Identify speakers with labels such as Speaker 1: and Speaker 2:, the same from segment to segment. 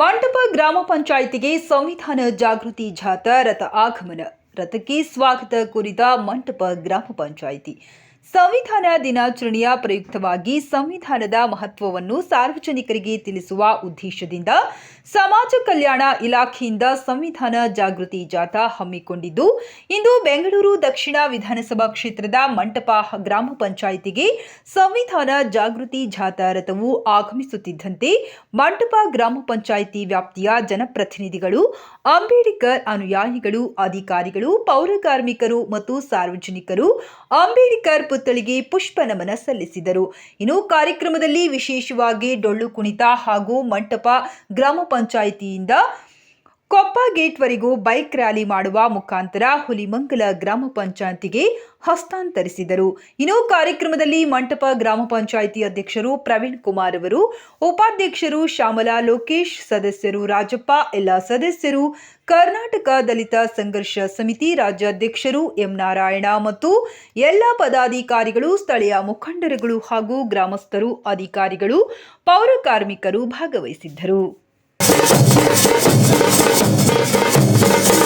Speaker 1: ಮಂಟಪ ಗ್ರಾಮ ಪಂಚಾಯಿತಿಗೆ ಸಂವಿಧಾನ ಜಾಗೃತಿ ಜಾಥಾ ರಥ ಆಗಮನ. ರಥಕ್ಕೆ ಸ್ವಾಗತ ಕೋರಿದ ಮಂಟಪ ಗ್ರಾಮ ಪಂಚಾಯಿತಿ. ಸಂವಿಧಾನ ದಿನಾಚರಣೆಯ ಪ್ರಯುಕ್ತವಾಗಿ ಸಂವಿಧಾನದ ಮಹತ್ವವನ್ನು ಸಾರ್ವಜನಿಕರಿಗೆ ತಿಳಿಸುವ ಉದ್ದೇಶದಿಂದ ಸಮಾಜ ಕಲ್ಯಾಣ ಇಲಾಖೆಯಿಂದ ಸಂವಿಧಾನ ಜಾಗೃತಿ ಜಾಥಾ ಹಮ್ಮಿಕೊಂಡಿದ್ದು, ಇಂದು ಬೆಂಗಳೂರು ದಕ್ಷಿಣ ವಿಧಾನಸಭಾ ಕ್ಷೇತ್ರದ ಮಂಟಪ ಗ್ರಾಮ ಪಂಚಾಯಿತಿಗೆ ಸಂವಿಧಾನ ಜಾಗೃತಿ ಜಾಥಾ ರಥವು ಆಗಮಿಸುತ್ತಿದ್ದಂತೆ ಮಂಟಪ ಗ್ರಾಮ ಪಂಚಾಯಿತಿ ವ್ಯಾಪ್ತಿಯ ಜನಪ್ರತಿನಿಧಿಗಳು, ಅಂಬೇಡ್ಕರ್ ಅನುಯಾಯಿಗಳು, ಅಧಿಕಾರಿಗಳು ಪೌರ ಕಾರ್ಮಿಕರು ಮತ್ತು ಸಾರ್ವಜನಿಕರು, ಅಂಬೇಡ್ಕರ್ ಪುತ್ಥಳಿಗೆ ಪುಷ್ಪ ನಮನ ಸಲ್ಲಿಸಿದರು. ಇನ್ನು ಕಾರ್ಯಕ್ರಮದಲ್ಲಿ ವಿಶೇಷವಾಗಿ ಡೊಳ್ಳು ಕುಣಿತ ಹಾಗೂ ಮಂಟಪ ಗ್ರಾಮ ಪಂಚಾಯಿತಿಯಿಂದ ಕೊಪ್ಪ ಗೇಟ್ವರೆಗೂ ಬೈಕ್ ರ್ಯಾಲಿ ಮಾಡುವ ಮುಖಾಂತರ ಹುಲಿಮಂಗಲ ಗ್ರಾಮ ಪಂಚಾಯತಿಗೆ ಹಸ್ತಾಂತರಿಸಿದರು. ಇನ್ನು ಕಾರ್ಯಕ್ರಮದಲ್ಲಿ ಮಂಟಪ ಗ್ರಾಮ ಪಂಚಾಯಿತಿ ಅಧ್ಯಕ್ಷರು ಪ್ರವೀಣ್ ಕುಮಾರ್ ಅವರು, ಉಪಾಧ್ಯಕ್ಷರು ಶ್ಯಾಮಲಾ ಲೋಕೇಶ್, ಸದಸ್ಯರು ರಾಜಪ್ಪ, ಎಲ್ಲ ಸದಸ್ಯರು, ಕರ್ನಾಟಕ ದಲಿತ ಸಂಘರ್ಷ ಸಮಿತಿ ರಾಜ್ಯಾಧ್ಯಕ್ಷರು ಎಂ ನಾರಾಯಣ ಮತ್ತು ಎಲ್ಲ ಪದಾಧಿಕಾರಿಗಳು, ಸ್ಥಳೀಯ ಮುಖಂಡರುಗಳು ಹಾಗೂ ಗ್ರಾಮಸ್ಥರು, ಅಧಿಕಾರಿಗಳು, ಪೌರ ಕಾರ್ಮಿಕರು ಭಾಗವಹಿಸಿದ್ದರು.
Speaker 2: ನಾವು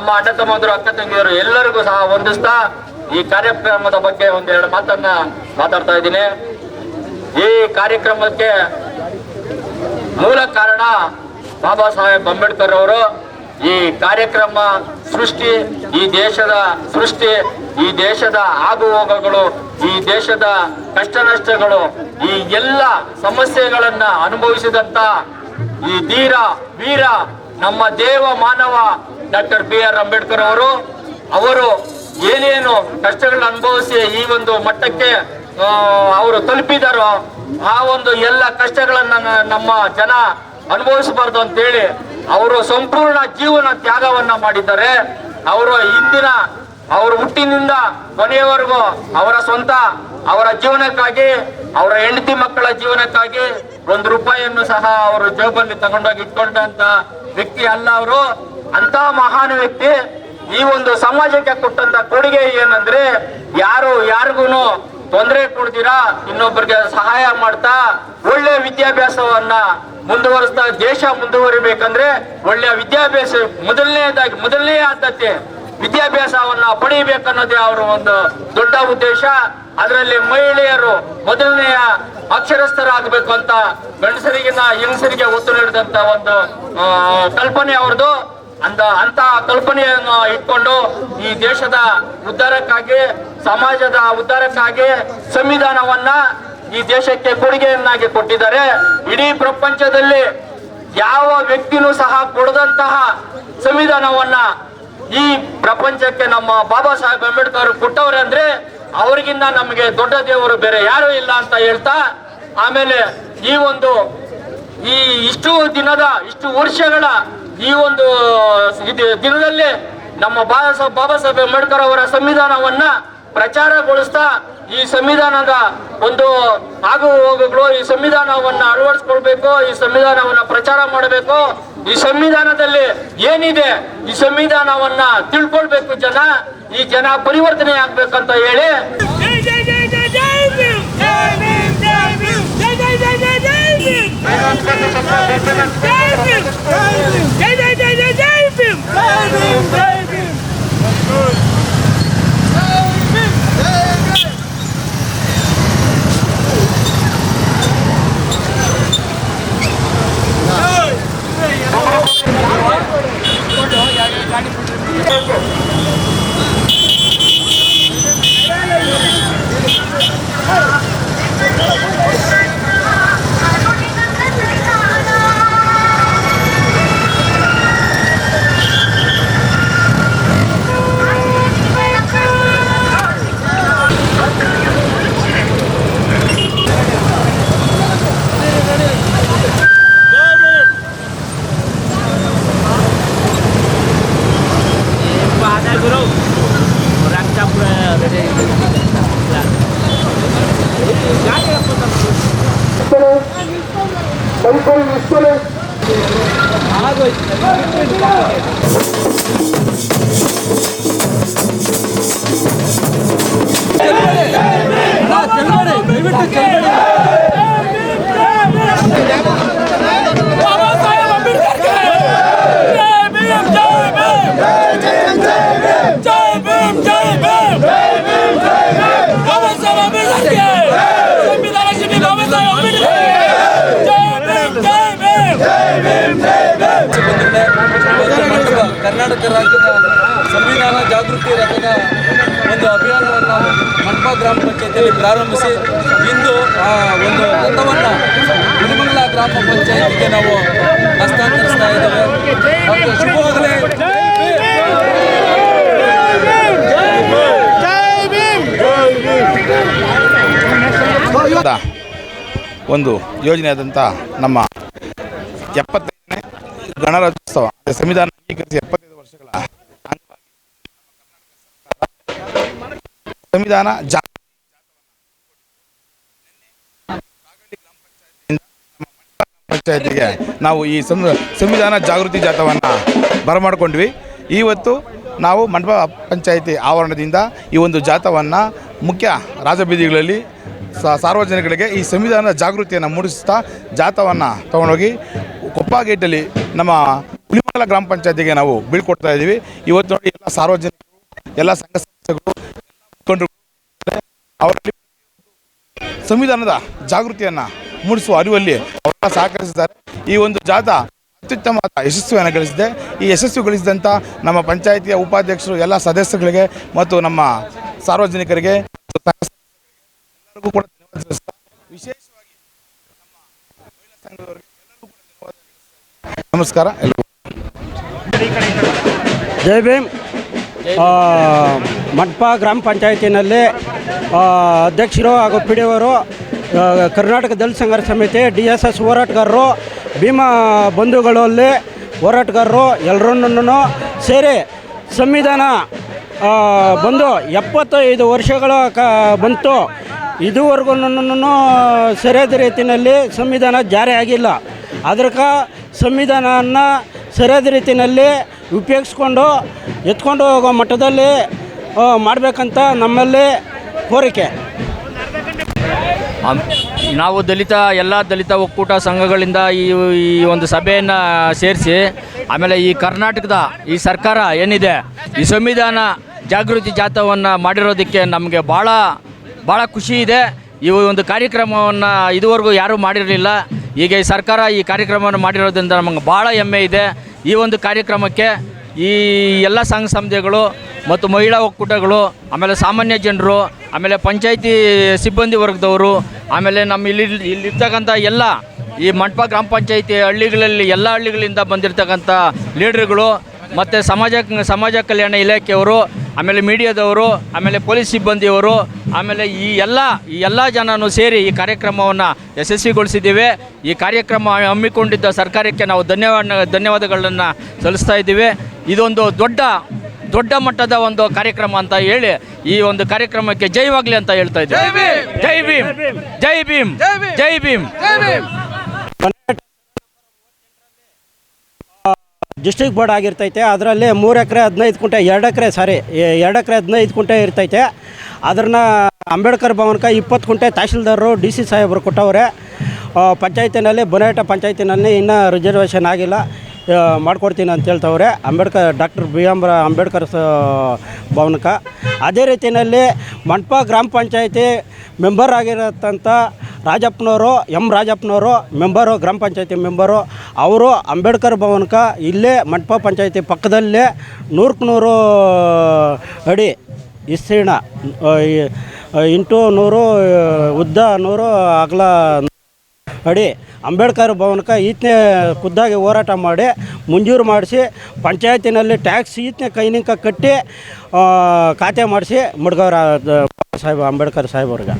Speaker 3: ನಮ್ಮ ಅಣ್ಣ ತಮ್ಮಂದರು, ಅಕ್ಕ ತಂಗಿಯರು ಎಲ್ಲರಿಗೂ ಸಹ ಹೊಂದಿಸ್ತಾ ಈ ಕಾರ್ಯಕ್ರಮದ ಬಗ್ಗೆ ಒಂದೆರಡು ಮಾತನ್ನ ಮಾತಾಡ್ತಾ ಇದ್ದೀನಿ. ಈ ಕಾರ್ಯಕ್ರಮಕ್ಕೆ ಮೂಲ ಕಾರಣ ಬಾಬಾ ಸಾಹೇಬ್ ಅಂಬೇಡ್ಕರ್ ಅವರು. ಈ ಕಾರ್ಯಕ್ರಮ ಸೃಷ್ಟಿ, ಈ ದೇಶದ ಸೃಷ್ಟಿ, ಈ ದೇಶದ ಆಗುಹೋಗಗಳು, ಈ ದೇಶದ ಕಷ್ಟ ನಷ್ಟಗಳು ಈ ಎಲ್ಲ ಸಮಸ್ಯೆಗಳನ್ನ ಅನುಭವಿಸಿದಂತ ಈ ಧೀರ, ವೀರ ನಮ್ಮ ದೇವ ಮಾನವ ಡಾಕ್ಟರ್ ಬಿ ಆರ್ ಅಂಬೇಡ್ಕರ್ ಅವರು ಅವರು ಏನೇನು ಕಷ್ಟಗಳನ್ನ ಅನುಭವಿಸಿ ಈ ಒಂದು ಮಟ್ಟಕ್ಕೆ ಅವರು ತಲುಪಿದಾರೋ ಆ ಒಂದು ಎಲ್ಲ ಕಷ್ಟಗಳನ್ನ ನಮ್ಮ ಜನ ಅನುಭವಿಸಬಾರ್ದು ಅಂತೇಳಿ ಅವರು ಸಂಪೂರ್ಣ ಜೀವನ ತ್ಯಾಗವನ್ನ ಮಾಡಿದ್ದಾರೆ. ಅವರು ಇಂದಿನ ಅವರು ಹುಟ್ಟಿನಿಂದ ಕೊನೆಯವರೆಗೂ ಅವರ ಸ್ವಂತ ಅವರ ಜೀವನಕ್ಕಾಗಿ, ಅವರ ಹೆಂಡತಿ ಮಕ್ಕಳ ಜೀವನಕ್ಕಾಗಿ ಒಂದು ರೂಪಾಯಿಯನ್ನು ಸಹ ಅವರು ಜೇಬಲ್ಲಿ ತಗೊಂಡೋಗಿ ಇಟ್ಕೊಂಡಂತ ವ್ಯಕ್ತಿ ಅಲ್ಲ ಅವರು ಅಂತ ಮಹಾನ್ ವ್ಯಕ್ತಿ, ಈ ಒಂದು ಸಮಾಜಕ್ಕೆ ಕೊಟ್ಟಂತ ಕೊಡುಗೆ ಏನಂದ್ರೆ, ಯಾರು ಯಾರಿಗೂ ತೊಂದರೆ ಕೊಡ್ತೀರಾ ಇನ್ನೊಬ್ಬರಿಗೆ ಸಹಾಯ ಮಾಡ್ತಾ ಒಳ್ಳೆ ವಿದ್ಯಾಭ್ಯಾಸವನ್ನ ಮುಂದುವರಿಸ್ತಾ, ದೇಶ ಮುಂದುವರಿಬೇಕಂದ್ರೆ ಒಳ್ಳೆ ವಿದ್ಯಾಭ್ಯಾಸ, ಮೊದಲನೇದಾಗಿ, ಮೊದಲನೇ ಆದ್ಯತೆ ವಿದ್ಯಾಭ್ಯಾಸವನ್ನ ಪಡಿಬೇಕನ್ನೋದೇ ಅವರ ಒಂದು ದೊಡ್ಡ ಉದ್ದೇಶ. ಅದರಲ್ಲಿ ಮಹಿಳೆಯರು ಮೊದಲನೆಯ ಅಕ್ಷರಸ್ಥರಾಗಬೇಕು ಅಂತ ಗಂಡಸರಿಗಿನ ಹೆಂಗಸರಿಗೆ ಒತ್ತು ನೀಡಿದಂತ ಒಂದು ಕಲ್ಪನೆ ಅವ್ರದ್ದು. ಅಂತ ಅಂತ ಕಲ್ಪನೆಯನ್ನು ಇಟ್ಕೊಂಡು ಈ ದೇಶದ ಉದ್ಧಾರಕ್ಕಾಗಿ, ಸಮಾಜದ ಉದ್ಧಾರಕ್ಕಾಗಿ ಸಂವಿಧಾನವನ್ನ ಈ ದೇಶಕ್ಕೆ ಕೊಡುಗೆಯನ್ನಾಗಿ ಕೊಟ್ಟಿದ್ದಾರೆ. ಇಡೀ ಪ್ರಪಂಚದಲ್ಲಿ ಯಾವ ವ್ಯಕ್ತಿನೂ ಸಹ ಕೊಡದಂತಹ ಸಂವಿಧಾನವನ್ನ ಈ ಪ್ರಪಂಚಕ್ಕೆ ನಮ್ಮ ಬಾಬಾ ಸಾಹೇಬ್ ಅಂಬೇಡ್ಕರ್ ಕೊಟ್ಟವ್ರೆ ಅಂದ್ರೆ ಅವರಿಗಿಂತ ನಮಗೆ ದೊಡ್ಡ ದೇವರು ಬೇರೆ ಯಾರು ಇಲ್ಲ ಅಂತ ಹೇಳ್ತಾ, ಆಮೇಲೆ ಈ ಒಂದು, ಈ ಇಷ್ಟು ದಿನದ, ಇಷ್ಟು ವರ್ಷಗಳ ಈ ಒಂದು ದಿನದಲ್ಲಿ ನಮ್ಮ ಬಾಬಾ ಸಾಹೇಬ್ ಬಾಬಾ ಸಾಹೇಬ್ ಅಂಬೇಡ್ಕರ್ ಅವರ ಸಂವಿಧಾನವನ್ನ ಪ್ರಚಾರಗೊಳಿಸ್ತಾ, ಈ ಸಂವಿಧಾನದ ಒಂದು ಆಗು ಹೋಗುಗಳು, ಈ ಸಂವಿಧಾನವನ್ನ ಅಳವಡಿಸ್ಕೊಳ್ಬೇಕು, ಈ ಸಂವಿಧಾನವನ್ನ ಪ್ರಚಾರ ಮಾಡಬೇಕು. ಈ ಸಂವಿಧಾನದಲ್ಲಿ ಏನಿದೆ ಈ ಸಂವಿಧಾನವನ್ನ ತಿಳ್ಕೊಳ್ಬೇಕು ಜನ ಈ ಜನ ಪರಿವರ್ತನೆ ಆಗ್ಬೇಕಂತ ಹೇಳಿ.
Speaker 4: ಬಾಬಾ
Speaker 5: ಕರ್ನಾಟಕ ರಾಜ್ಯದ ಸಂವಿಧಾನ ಜಾಗೃತಿ ರಥದ ಒಂದು ಅಭಿಯಾನವನ್ನು ಮಂಟಪ ಗ್ರಾಮ ಪಂಚಾಯತಿಯಲ್ಲಿ ಪ್ರಾರಂಭಿಸಿ ಇಂದು ಆ ಒಂದು ರಥವನ್ನು ಗುರುಮಂಗಲ ಗ್ರಾಮ ಪಂಚಾಯತಿಗೆ ನಾವು ಹಸ್ತಾಂತರಿಸ್ತಾ ಇದ್ದೇವೆ. ಮತ್ತು ಶುಭವಾಗಲೇ
Speaker 6: ಒಂದು ಒಂದು ಯೋಜನೆಯಾದಂಥ ನಮ್ಮ ಎಪ್ಪತ್ತೈದನೇ ಗಣರಾಜ್ಯೋತ್ಸವ. ಸಂವಿಧಾನ ಅಂಗೀಕರಿಸಿ ಎಪ್ಪತ್ತೈದು ವರ್ಷಗಳ ಸಂವಿಧಾನ ಜಾ ಪಂಚಾಯತಿಗೆ ನಾವು ಈ ಸಂವಿಧಾನ ಜಾಗೃತಿ ಜಾಥವನ್ನು ಬರಮಾಡಿಕೊಂಡ್ವಿ. ಇವತ್ತು ನಾವು ಮಂಡಪ ಪಂಚಾಯಿತಿ ಆವರಣದಿಂದ ಈ ಒಂದು ಜಾಥವನ್ನು ಮುಖ್ಯ ರಾಜಬೀದಿಗಳಲ್ಲಿ ಸಾರ್ವಜನಿಕರಿಗೆ ಈ ಸಂವಿಧಾನ ಜಾಗೃತಿಯನ್ನು ಮೂಡಿಸ್ತಾ ಜಾಥವನ್ನು ತಗೊಂಡೋಗಿ ಕೊಪ್ಪ ಗೇಟಲ್ಲಿ ನಮ್ಮ ಹುಲಿಮಂಗಲ ಗ್ರಾಮ ಪಂಚಾಯತಿಗೆ ನಾವು ಬೀಳ್ಕೊಡ್ತಾ ಇದ್ದೀವಿ. ಇವತ್ತು ನೋಡಿ ಎಲ್ಲ ಸಾರ್ವಜನಿಕರು, ಎಲ್ಲ ಸಂಘ ಸಂಸ್ಥೆಗಳು ಅವರಲ್ಲಿ ಸಂವಿಧಾನದ ಜಾಗೃತಿಯನ್ನು ಮೂಡಿಸುವ ಅರಿವಲ್ಲಿ ಅವರೆಲ್ಲ ಸಹಕರಿಸಿದ್ದಾರೆ. ಈ ಒಂದು ಜಾಥಾ ಅತ್ಯುತ್ತಮವಾದ ಯಶಸ್ವಿಯನ್ನು ಗಳಿಸಿದೆ. ಈ ಯಶಸ್ವಿಗೊಳಿಸಿದಂಥ ನಮ್ಮ ಪಂಚಾಯಿತಿಯ ಉಪಾಧ್ಯಕ್ಷರು, ಎಲ್ಲ ಸದಸ್ಯಗಳಿಗೆ ಮತ್ತು ನಮ್ಮ ಸಾರ್ವಜನಿಕರಿಗೆ ಎಲ್ಲರಿಗೂ ಕೂಡ ವಿಶೇಷವಾಗಿ ಸಂಘದವರಿಗೆ ಎಲ್ಲರಿಗೂ ಕೂಡ ಧನ್ಯವಾದ ತಿಳಿಸ್ತಾ ನಮಸ್ಕಾರ.
Speaker 7: ಜೈ ಭೀಮ್. ಮಟ್ಪ ಗ್ರಾಮ ಪಂಚಾಯತಿನಲ್ಲಿ ಅಧ್ಯಕ್ಷರು ಹಾಗೂ ಪಿ ಡಿ ಅವರು ಕರ್ನಾಟಕ ದಲಿತ ಸಂಘರ್ಷ ಸಮಿತಿ ಡಿ ಎಸ್ ಎಸ್ ಹೋರಾಟಗಾರರು, ಭೀಮಾ ಬಂಧುಗಳಲ್ಲಿ ಹೋರಾಟಗಾರರು ಎಲ್ಲರನ್ನೂ ಸೇರಿ ಸಂವಿಧಾನ ಬಂದು ಎಪ್ಪತ್ತೈದು ವರ್ಷಗಳ ಕ, ಬಂತು. ಇದುವರೆಗೂ ಸರಿಯಾದ ರೀತಿಯಲ್ಲಿ ಸಂವಿಧಾನ ಜಾರಿ ಆಗಿಲ್ಲ. ಅದಕ್ಕೆ ಸಂವಿಧಾನವನ್ನು ಸರಿಯಾದ ರೀತಿಯಲ್ಲಿ ಉಪಯೋಗಿಸ್ಕೊಂಡು ಎತ್ಕೊಂಡು ಹೋಗೋ ಮಟ್ಟದಲ್ಲಿ ಮಾಡಬೇಕಂತ ನಮ್ಮಲ್ಲಿ ಕೋರಿಕೆ.
Speaker 3: ನಾವು ದಲಿತ, ಎಲ್ಲ ದಲಿತ ಒಕ್ಕೂಟ ಸಂಘಗಳಿಂದ ಈ ಈ ಒಂದು ಸಭೆಯನ್ನು ಸೇರಿಸಿ, ಆಮೇಲೆ ಈ ಕರ್ನಾಟಕದ ಈ ಸರ್ಕಾರ ಏನಿದೆ, ಈ ಸಂವಿಧಾನ ಜಾಗೃತಿ ಜಾಥವನ್ನು ಮಾಡಿರೋದಕ್ಕೆ ನಮಗೆ ಭಾಳ ಭಾಳ ಖುಷಿ ಇದೆ. ಈ ಒಂದು ಕಾರ್ಯಕ್ರಮವನ್ನು ಇದುವರೆಗೂ ಯಾರೂ ಮಾಡಿರಲಿಲ್ಲ. ಈಗ ಈ ಸರ್ಕಾರ ಈ ಕಾರ್ಯಕ್ರಮವನ್ನು ಮಾಡಿರೋದ್ರಿಂದ ನಮಗೆ ಭಾಳ ಹೆಮ್ಮೆ ಇದೆ. ಈ ಒಂದು ಕಾರ್ಯಕ್ರಮಕ್ಕೆ ಈ ಎಲ್ಲ ಸಂಘ ಸಂಸ್ಥೆಗಳು ಮತ್ತು ಮಹಿಳಾ ಒಕ್ಕೂಟಗಳು, ಆಮೇಲೆ ಸಾಮಾನ್ಯ ಜನರು, ಆಮೇಲೆ ಪಂಚಾಯಿತಿ ಸಿಬ್ಬಂದಿ ವರ್ಗದವರು, ಆಮೇಲೆ ನಮ್ಮ ಇಲ್ಲಿ ಇಲ್ಲಿರ್ತಕ್ಕಂಥ ಎಲ್ಲ ಈ ಮಂಟಪ ಗ್ರಾಮ ಪಂಚಾಯಿತಿ ಹಳ್ಳಿಗಳಲ್ಲಿ ಎಲ್ಲ ಹಳ್ಳಿಗಳಿಂದ ಬಂದಿರತಕ್ಕಂಥ ಲೀಡ್ರುಗಳು, ಮತ್ತು ಸಮಾಜ ಸಮಾಜ ಕಲ್ಯಾಣ ಇಲಾಖೆಯವರು ಆಮೇಲೆ ಮೀಡಿಯಾದವರು ಆಮೇಲೆ ಪೊಲೀಸ್ ಸಿಬ್ಬಂದಿಯವರು ಆಮೇಲೆ ಈ ಎಲ್ಲ ಈ ಎಲ್ಲ ಜನನು ಸೇರಿ ಈ ಕಾರ್ಯಕ್ರಮವನ್ನು ಯಶಸ್ವಿಗೊಳಿಸಿದ್ದೀವಿ. ಈ ಕಾರ್ಯಕ್ರಮ ಹಮ್ಮಿಕೊಂಡಿದ್ದ ಸರ್ಕಾರಕ್ಕೆ ನಾವು ಧನ್ಯವಾದ ಧನ್ಯವಾದಗಳನ್ನು ಸಲ್ಲಿಸ್ತಾ ಇದ್ದೀವಿ. ಇದೊಂದು ದೊಡ್ಡ ದೊಡ್ಡ ಮಟ್ಟದ ಒಂದು ಕಾರ್ಯಕ್ರಮ ಅಂತ ಹೇಳಿ ಈ ಒಂದು ಕಾರ್ಯಕ್ರಮಕ್ಕೆ ಜೈವಾಗಲಿ ಅಂತ ಹೇಳ್ತಾ ಇದ್ದೀವಿ. ಜೈ ಭೀಮ್! ಜೈ ಭೀಮ್! ಜೈ ಭೀಮ್!
Speaker 7: ಡಿಸ್ಟ್ರಿಕ್ಟ್ ಬೋರ್ಡ್ ಆಗಿರ್ತೈತೆ, ಅದರಲ್ಲಿ ಮೂರು ಎಕರೆ, ಹದಿನೈದು ಕುಂಟೆ, ಎರಡು ಎಕರೆ, ಸಾರಿ ಎರಡು ಎಕರೆ, ಹದಿನೈದು ಕುಂಟೆ ಇರ್ತೈತೆ. ಅದನ್ನ ಅಂಬೇಡ್ಕರ್ ಭವನಕ್ಕೆ ಇಪ್ಪತ್ತು ಕುಂಟೆ ತಹಶೀಲ್ದಾರರು ಡಿ ಸಿ ಸಾಹೇಬರು ಕೊಟ್ಟವ್ರೆ. ಪಂಚಾಯತಿನಲ್ಲಿ ಬೊನೇಟ ಪಂಚಾಯತಿನಲ್ಲಿ ಇನ್ನೂ ರಿಸರ್ವೇಷನ್ ಆಗಿಲ್ಲ. ಮಾಡ್ಕೊಡ್ತೀನಿ ಅಂತ ಹೇಳ್ತವ್ರೆ. Ambedkar, doctor B M Ambedkar ಭವನಕ್ಕೆ. ಅದೇ ರೀತಿಯಲ್ಲಿ ಮಂಟಪ ಗ್ರಾಮ ಪಂಚಾಯತಿ ಮೆಂಬರ್ ಆಗಿರತ್ತಂಥ ರಾಜಪ್ಪನವರು, ಎಂ. ರಾಜಪ್ಪನವರು, ಮೆಂಬರು, ಗ್ರಾಮ ಪಂಚಾಯತಿ ಮೆಂಬರು, ಅವರು ಅಂಬೇಡ್ಕರ್ ಭವನಕ್ಕೆ ಇಲ್ಲೇ ಮಂಟಪ ಪಂಚಾಯತಿ ಪಕ್ಕದಲ್ಲೇ ನೂರಕ್ಕೆ ನೂರು ಅಡಿ ವಿಸ್ತೀರ್ಣ ಇಂಟು ನೂರು ಉದ್ದ ನೂರು ಅಗಲ ಅಡಿ ಅಂಬೇಡ್ಕರ್ ಭವನಕ್ಕೆ ಈತನೇ ಖುದ್ದಾಗಿ ಹೋರಾಟ ಮಾಡಿ ಮಂಜೂರು ಮಾಡಿಸಿ ಪಂಚಾಯತಿನಲ್ಲಿ ಟ್ಯಾಕ್ಸ್ ಈತನೇ ಕೈನಿಂಕ ಕಟ್ಟಿ ಖಾತೆ ಮಾಡಿಸಿ ಮುಡ್ಗವ್ರ ಸಾಹೇಬ್ ಅಂಬೇಡ್ಕರ್ ಸಾಹೇಬ್ರಿಗೆ